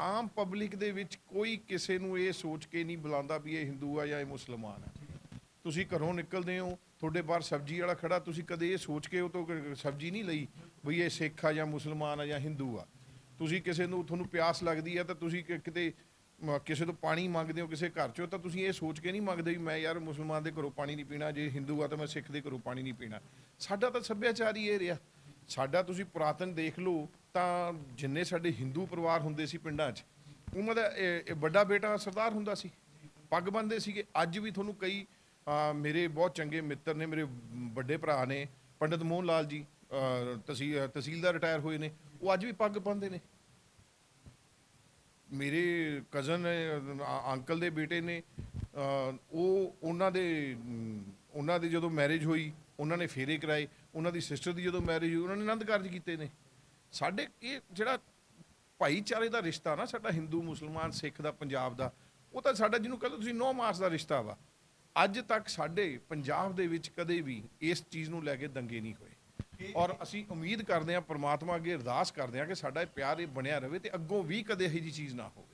ਆਮ public ਦੇ ਵਿੱਚ ਕੋਈ ਕਿਸੇ ਨੂੰ ਇਹ ਸੋਚ ਕੇ ਨਹੀਂ ਬੁਲਾਉਂਦਾ ਵੀ ਇਹ ਹਿੰਦੂ ਆ ਜਾਂ ਇਹ ਮੁਸਲਮਾਨ ਆ। ਤੁਸੀਂ ਘਰੋਂ ਨਿਕਲਦੇ ਹੋ, ਤੁਹਾਡੇ ਬਾਹਰ ਸਬਜ਼ੀ ਵਾਲਾ ਖੜਾ, ਤੁਸੀਂ ਕਦੇ ਇਹ ਸੋਚ ਕੇ ਉਹ ਤੋਂ ਸਬਜ਼ੀ ਨਹੀਂ ਲਈ ਵੀ ਇਹ ਸਿੱਖ ਆ ਜਾਂ ਮੁਸਲਮਾਨ ਆ ਜਾਂ ਹਿੰਦੂ ਆ। ਤੁਸੀਂ ਕਿਸੇ ਨੂੰ, ਤੁਹਾਨੂੰ ਪਿਆਸ ਲੱਗਦੀ ਆ ਤਾਂ ਤੁਸੀਂ ਕਿਤੇ ਕਿਸੇ ਤੋਂ ਪਾਣੀ ਮੰਗਦੇ ਹੋ ਕਿਸੇ ਘਰ ਚੋਂ ਤਾਂ ਤੁਸੀਂ ਇਹ ਸੋਚ ਕੇ ਨਹੀਂ ਮੰਗਦੇ ਵੀ ਮੈਂ ਯਾਰ ਮੁਸਲਮਾਨ ਦੇ ਘਰੋਂ ਪਾਣੀ ਨਹੀਂ ਪੀਣਾ, ਜੇ ਹਿੰਦੂ ਆ ਤਾਂ ਮੈਂ ਸਿੱਖ ਦੇ ਘਰੋਂ ਪਾਣੀ ਨਹੀਂ ਪੀਣਾ। ਸਾਡਾ ਤਾਂ ਸੱਭਿਆਚਾਰ ਹੀ ਇਹ ਰਿਹਾ। ਸਾਡਾ ਤੁਸੀਂ ਪੁਰਾਤਨ ਦੇਖ ਲਓ ਤਾਂ ਜਿੰਨੇ ਸਾਡੇ ਹਿੰਦੂ ਪਰਿਵਾਰ ਹੁੰਦੇ ਸੀ ਪਿੰਡਾਂ 'ਚ, ਉਹਨਾਂ ਦਾ ਇਹ ਵੱਡਾ ਬੇਟਾ ਸਰਦਾਰ ਹੁੰਦਾ ਸੀ, ਪੱਗ ਬੰਨਦੇ ਸੀਗੇ। ਅੱਜ ਵੀ ਤੁਹਾਨੂੰ ਕਈ ਮੇਰੇ ਬਹੁਤ ਚੰਗੇ ਮਿੱਤਰ ਨੇ, ਮੇਰੇ ਵੱਡੇ ਭਰਾ ਨੇ, ਪੰਡਿਤ ਮੋਹਨ ਲਾਲ ਜੀ ਤਹਿਸੀਲ ਤਹਿਸੀਲਦਾਰ ਰਿਟਾਇਰ ਹੋਏ ਨੇ, ਉਹ ਅੱਜ ਵੀ ਪੱਗ ਬੰਨਦੇ ਨੇ। ਮੇਰੇ ਕਜ਼ਨ ਅੰਕਲ ਦੇ ਬੇਟੇ ਨੇ ਉਹ ਉਹਨਾਂ ਦੇ, ਉਹਨਾਂ ਦੀ ਜਦੋਂ ਮੈਰਿਜ ਹੋਈ, ਉਹਨਾਂ ਨੇ ਫੇਰੇ ਕਰਾਏ, ਉਹਨਾਂ ਦੀ ਸਿਸਟਰ ਦੀ ਜਦੋਂ ਮੈਰਿਜ ਹੋਈ, ਉਹਨਾਂ ਨੇ ਆਨੰਦ ਕਾਰਜ ਕੀਤੇ ਨੇ। ਸਾਡੇ ਇਹ ਜਿਹੜਾ ਭਾਈਚਾਰੇ ਦਾ ਰਿਸ਼ਤਾ ਨਾ, ਸਾਡਾ ਹਿੰਦੂ, ਮੁਸਲਮਾਨ, ਸਿੱਖ ਦਾ, ਪੰਜਾਬ ਦਾ, ਉਹ ਤਾਂ ਸਾਡਾ ਜਿਹਨੂੰ ਕਹਿੰਦੇ ਤੁਸੀਂ 9 ਮਾਸ ਦਾ ਰਿਸ਼ਤਾ ਵਾ। ਅੱਜ ਤੱਕ ਸਾਡੇ ਪੰਜਾਬ ਦੇ ਵਿੱਚ ਕਦੇ ਵੀ ਇਸ ਚੀਜ਼ ਨੂੰ ਲੈ ਕੇ ਦੰਗੇ ਨਹੀਂ ਹੋਏ। ਔਰ ਅਸੀਂ ਉਮੀਦ ਕਰਦੇ ਹਾਂ, ਪ੍ਰਮਾਤਮਾ ਅੱਗੇ ਅਰਦਾਸ ਕਰਦੇ ਹਾਂ ਕਿ ਸਾਡਾ ਇਹ ਪਿਆਰ ਇਹ ਬਣਿਆ ਰਵੇ ਤੇ ਅੱਗੋਂ ਵੀ ਕਦੇ ਇਹੋ ਜਿਹੀ ਚੀਜ਼ ਨਾ ਹੋਵੇ।